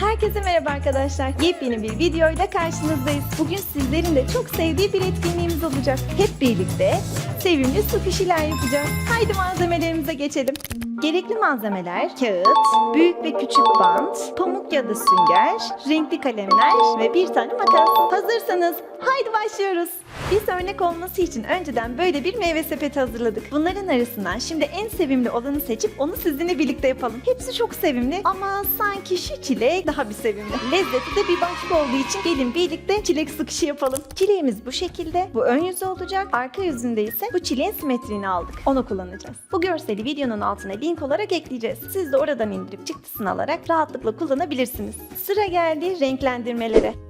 Herkese merhaba arkadaşlar. Yepyeni bir videoyla karşınızdayız. Bugün sizlerin de çok sevdiği bir etkinliğimiz olacak. Hep birlikte sevimli su fişiler yapacağız. Haydi malzemelerimize geçelim. Gerekli malzemeler kağıt, büyük ve küçük bant, pamuk ya da sünger, renkli kalemler ve bir tane makas. Hazırsanız haydi başlıyoruz. Biz örnek olması için önceden böyle bir meyve sepeti hazırladık. Bunların arasından şimdi en sevimli olanı seçip onu sizinle birlikte yapalım. Hepsi çok sevimli ama sanki şu çilek daha bir sevimli. Lezzeti de bir başka olduğu için gelin birlikte çilek sıkışı yapalım. Çileğimiz bu şekilde. Bu ön yüzü olacak. Arka yüzünde ise bu çileğin simetriğini aldık. Onu kullanacağız. Bu görseli videonun altına link olarak ekleyeceğiz. Siz de oradan indirip çıktısını alarak rahatlıkla kullanabilirsiniz. Sıra geldi renklendirmelere.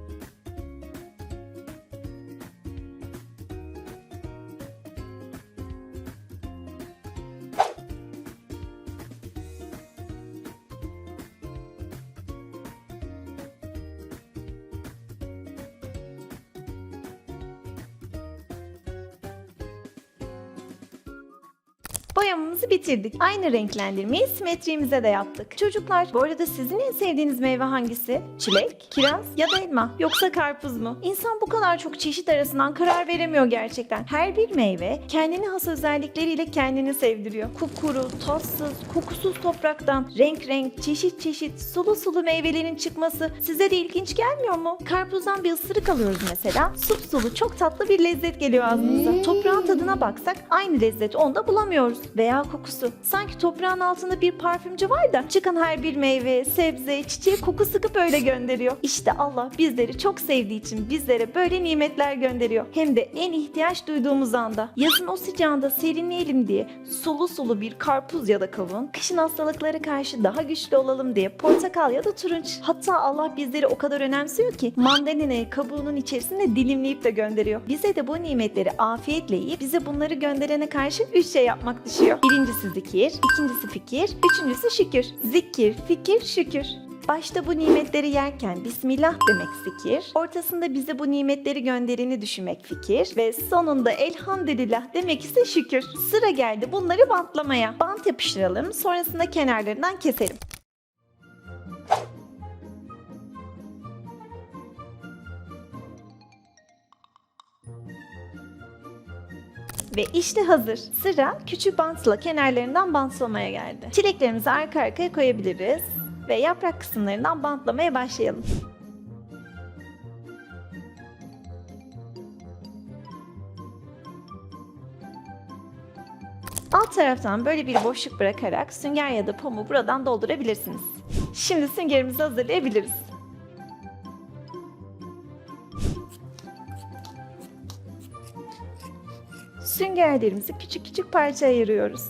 Boyamamızı bitirdik. Aynı renklendirmeyi simetriğimize de yaptık. Çocuklar bu arada sizin en sevdiğiniz meyve hangisi? Çilek, kiraz ya da elma? Yoksa karpuz mu? İnsan bu kadar çok çeşit arasından karar veremiyor gerçekten. Her bir meyve kendine has özellikleriyle kendini sevdiriyor. Kupkuru, tatsız, kokusuz topraktan renk renk, çeşit çeşit sulu sulu meyvelerin çıkması size de ilginç gelmiyor mu? Karpuzdan bir ısırık alıyoruz mesela. Sup sulu çok tatlı bir lezzet geliyor ağzımıza. Toprağın tadına baksak aynı lezzeti onda bulamıyoruz. Veya kokusu. Sanki toprağın altında bir parfümcü var da çıkan her bir meyve, sebze, çiçeğe koku sıkıp öyle gönderiyor. İşte Allah bizleri çok sevdiği için bizlere böyle nimetler gönderiyor. Hem de en ihtiyaç duyduğumuz anda. Yazın o sıcağında serinleyelim diye sulu sulu bir karpuz ya da kavun, kışın hastalıklara karşı daha güçlü olalım diye portakal ya da turunç. Hatta Allah bizleri o kadar önemsiyor ki mandalinayı kabuğunun içerisinde dilimleyip de gönderiyor. Bize de bu nimetleri afiyetle yiyip bize bunları gönderene karşı üç şey yapmak düşüyor. Birincisi zikir, ikincisi fikir, üçüncüsü şükür. Zikir, fikir, şükür. Başta bu nimetleri yerken Bismillah demek zikir, ortasında bize bu nimetleri göndereni düşünmek fikir ve sonunda elhamdülillah demek ise şükür. Sıra geldi bunları bantlamaya. Bant yapıştıralım, sonrasında kenarlarından keselim. Ve işte hazır. Sıra küçük bantla kenarlarından bantlamaya geldi. Çileklerimizi arka arkaya koyabiliriz ve yaprak kısımlarından bantlamaya başlayalım. Alt taraftan böyle bir boşluk bırakarak sünger ya da pamuğu buradan doldurabilirsiniz. Şimdi süngerimizi hazırlayabiliriz. Süngerlerimizi küçük küçük parça ayırıyoruz.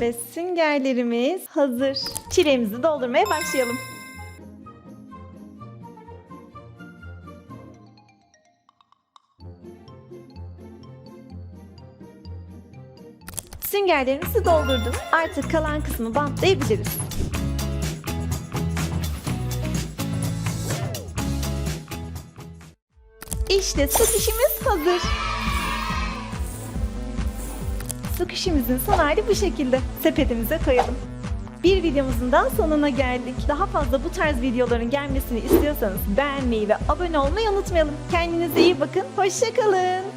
Ve süngerlerimiz hazır. Çileğimizi doldurmaya başlayalım. Süngerlerimizi doldurdum. Artık kalan kısmı bantlayabiliriz. İşte fişimiz hazır. Su kişimizin son hali bu şekilde. Sepetimize koyalım. Bir videomuzun daha sonuna geldik. Daha fazla bu tarz videoların gelmesini istiyorsanız beğenmeyi ve abone olmayı unutmayalım. Kendinize iyi bakın. Hoşçakalın.